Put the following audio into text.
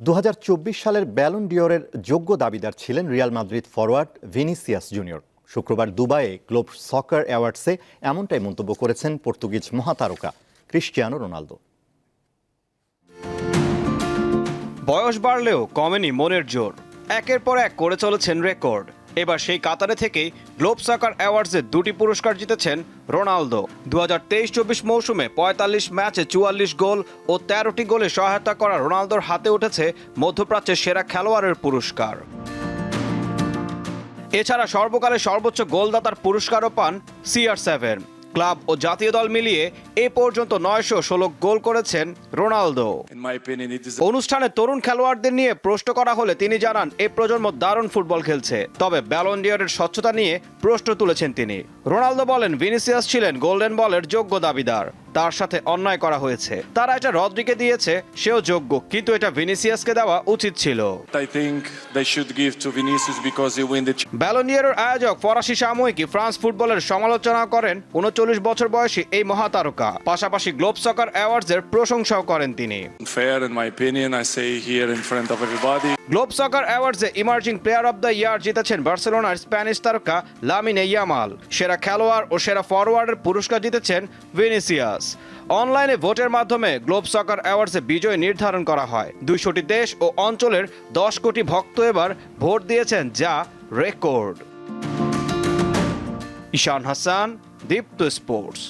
দু হাজার চব্বিশ সালের ব্যালন ডিওরের যোগ্য দাবিদার ছিলেন Real Madrid forward Vinicius Junior. শুক্রবার দুবাইয়ে গ্লোব সকার অ্যাওয়ার্ডসে এমনটাই মন্তব্য করেছেন পর্তুগিজ মহাতারকা ক্রিস্টিয়ানো রোনালদো। বয়স বাড়লেও কমেনি মনের জোর। একের পর এক করে চলেছেন রেকর্ড। এবার সেই কাতারে থেকে গ্লোব সাকার অ্যাওয়ার্ডসে দুটি পুরস্কার জিতেছেন রোনালদো। দু হাজার তেইশ চব্বিশ মৌসুমে পঁয়তাল্লিশ ম্যাচে চুয়াল্লিশ গোল ও তেরোটি গোলে সহায়তা করা রোনালদোর হাতে উঠেছে মধ্যপ্রাচ্যের সেরা খেলোয়াড়ের পুরস্কার। এছাড়া সর্বকালে সর্বোচ্চ গোলদাতার পুরস্কারও পান সিআর সেভেন ক্লাব ও জাতীয় দল মিলিয়ে এ পর্যন্ত নয়শো ষোলো গোল করেছেন রোনালদো। অনুষ্ঠানে তরুণ খেলোয়াড়দের নিয়ে প্রশ্ন করা হলে তিনি জানান এ প্রজন্ম দারুণ ফুটবল খেলছে। তবে ব্যালন ডিয়রের স্বচ্ছতা নিয়ে প্রশ্ন তুলেছেন তিনি। রোনালদো বলেন ভিনিসিয়াস ছিলেন গোল্ডেন বলের যোগ্য দাবিদার। তার সাথে অন্যায় করা হয়েছে। তারা এটা রদ্রিকে দিয়েছে সেও যোগ্য কিন্তু এটা ভিনিসিয়াসকে দেওয়া উচিত ছিল। Ch- আয়োজক ফরাসি সাময়িকী ফ্রান্স ফুটবলের সমালোচনা করেন উনচল্লিশ বছর বয়সী এই মহাতারকা। পাশাপাশি গ্লোব সকার অ্যাওয়ার্ডসের প্রশংসাও করেন তিনি। Globe Soccer অ্যাওয়ার্ডসে emerging player of the year জিতেছেন বার্সেলোনার স্প্যানিশ তারকা লামিনে ইয়ামাল। সেরা খেলোয়াড় ও সেরা ফরওয়ার্ডের পুরস্কার জিতেছেন ভিনিসিয়াস। অনলাইনে ভোটের মাধ্যমে গ্লোব সকার অ্যাওয়ার্ডসে বিজয় নির্ধারণ করা হয়। দুইশোটি দেশ ও অঞ্চলের দশ কোটি ভক্ত এবার ভোট দিয়েছেন যা রেকর্ড। ঈশান হাসান, দীপ্ত স্পোর্টস।